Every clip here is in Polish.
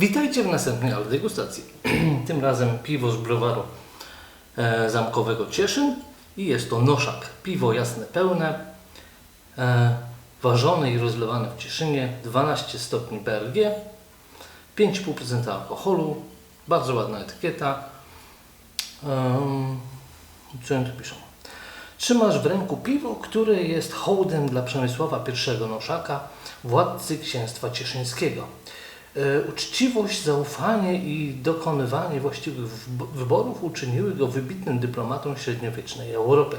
Witajcie w następnej ale degustacji. Tym razem piwo z browaru e, zamkowego Cieszyn i jest to noszak. Piwo jasne, pełne, e, ważone i rozlewane w Cieszynie, 12 stopni BRG, 5,5% alkoholu, bardzo ładna etykieta. Co oni tu piszą? Trzymasz w ręku piwo, które jest hołdem dla Przemysława I Noszaka, władcy księstwa cieszyńskiego. E, Uczciwość, zaufanie i dokonywanie właściwych wyb- wyborów uczyniły go wybitnym dyplomatą średniowiecznej Europy.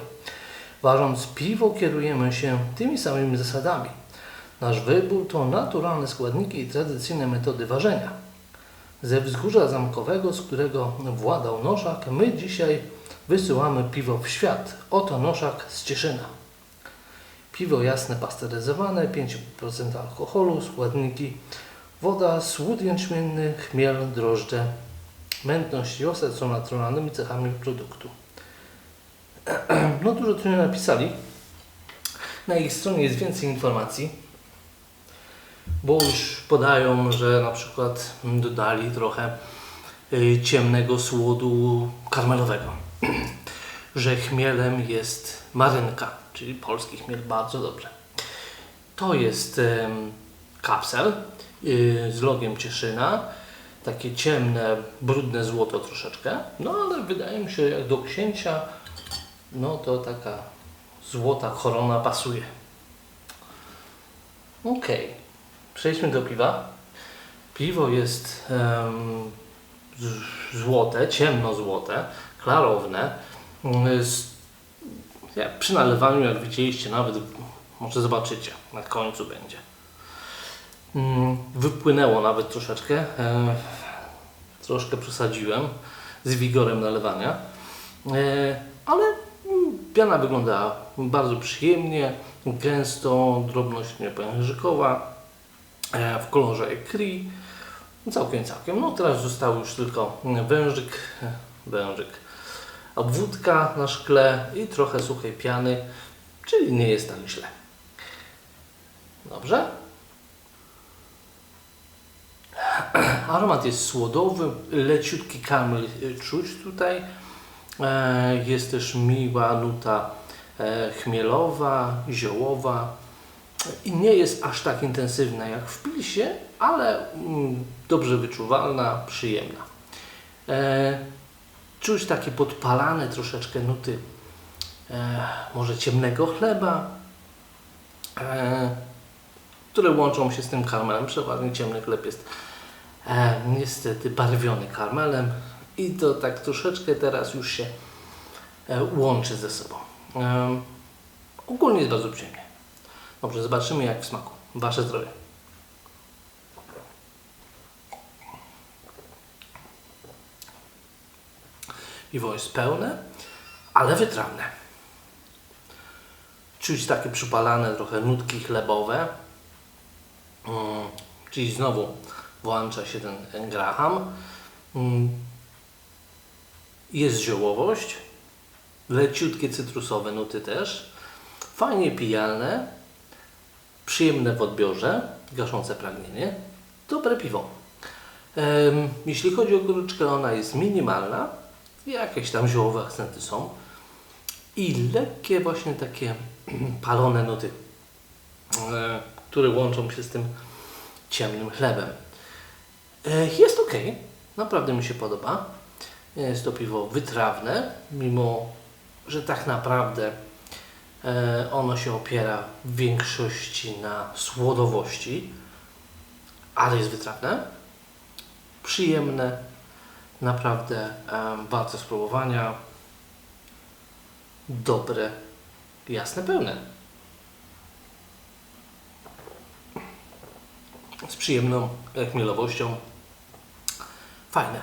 Ważąc piwo, kierujemy się tymi samymi zasadami. Nasz wybór to naturalne składniki i tradycyjne metody ważenia. Ze wzgórza zamkowego, z którego władał Noszak, my dzisiaj wysyłamy piwo w świat. Oto Noszak z Cieszyna. Piwo jasne pasteryzowane, 5% alkoholu, składniki woda, słód jęczmienny, chmiel, drożdże, mętność i ocet są naturalnymi cechami produktu. No dużo tu nie napisali. Na ich stronie jest więcej informacji, bo już podają, że na przykład dodali trochę y, ciemnego słodu karmelowego, że chmielem jest marynka, czyli polski chmiel, bardzo dobrze. To jest kapsel z logiem Cieszyna, takie ciemne, brudne złoto troszeczkę, no ale wydaje mi się, jak do księcia, no to taka złota korona pasuje. Okej, przejdźmy do piwa. Piwo jest z- złote, ciemnozłote, klarowne. Z, przy nalewaniu, jak widzieliście, nawet może zobaczycie, na końcu będzie. Mm, Wypłynęło nawet troszeczkę. e, Troszkę przesadziłem z wigorem nalewania. E, Ale mm, piana wyglądała bardzo przyjemnie, gęsto, drobność niepężykowa, e, w kolorze ecri. Całkiem, całkiem. No teraz został już tylko wężyk, wężyk, obwódka na szkle i trochę suchej piany, czyli nie jest tak źle. Dobrze? Aromat jest słodowy, leciutki karmel y, czuć tutaj. E, Jest też miła nuta e, chmielowa, ziołowa i nie jest aż tak intensywna jak w pilsie, ale mm, dobrze wyczuwalna, przyjemna. E, Czuć takie podpalane troszeczkę nuty e, może ciemnego chleba, e, które łączą się z tym karmelem. Przeważnie ciemny chleb jest e, niestety barwiony karmelem i to tak troszeczkę teraz już się e, łączy ze sobą. E, ogólnie jest bardzo przyjemnie. Dobrze, zobaczymy jak w smaku. Wasze zdrowie. Piwo jest pełne, ale wytrawne. Czuć takie przypalane trochę nutki chlebowe. Mm, czyli znowu włącza się ten Graham. Mm, Jest ziołowość, leciutkie cytrusowe nuty też. Fajnie pijalne, przyjemne w odbiorze, gaszące pragnienie. Dobre piwo. Jeśli chodzi o goryczkę, ona jest minimalna. Jakieś tam ziołowe akcenty są. I lekkie właśnie takie palone nuty, e, które łączą się z tym ciemnym chlebem. E, Jest ok, naprawdę mi się podoba. Jest to piwo wytrawne, mimo że tak naprawdę e, ono się opiera w większości na słodowości, ale jest wytrawne, przyjemne, naprawdę warte spróbowania, dobre, jasne, pełne. z przyjemną chmielowością. Fajne.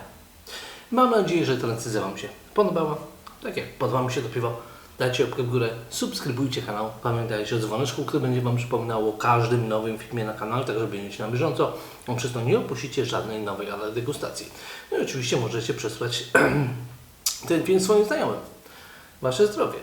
Mam nadzieję, że ta recenzja Wam się podobała. Tak jak podoba mi się to piwo, dajcie łapkę w górę, subskrybujcie kanał, pamiętajcie o dzwoneczku, który będzie Wam przypominał o każdym nowym filmie na kanale, tak żeby na bieżąco. A Przez to nie opuścicie żadnej nowej ale degustacji. No i oczywiście możecie przesłać ten film swoim znajomym. Wasze zdrowie.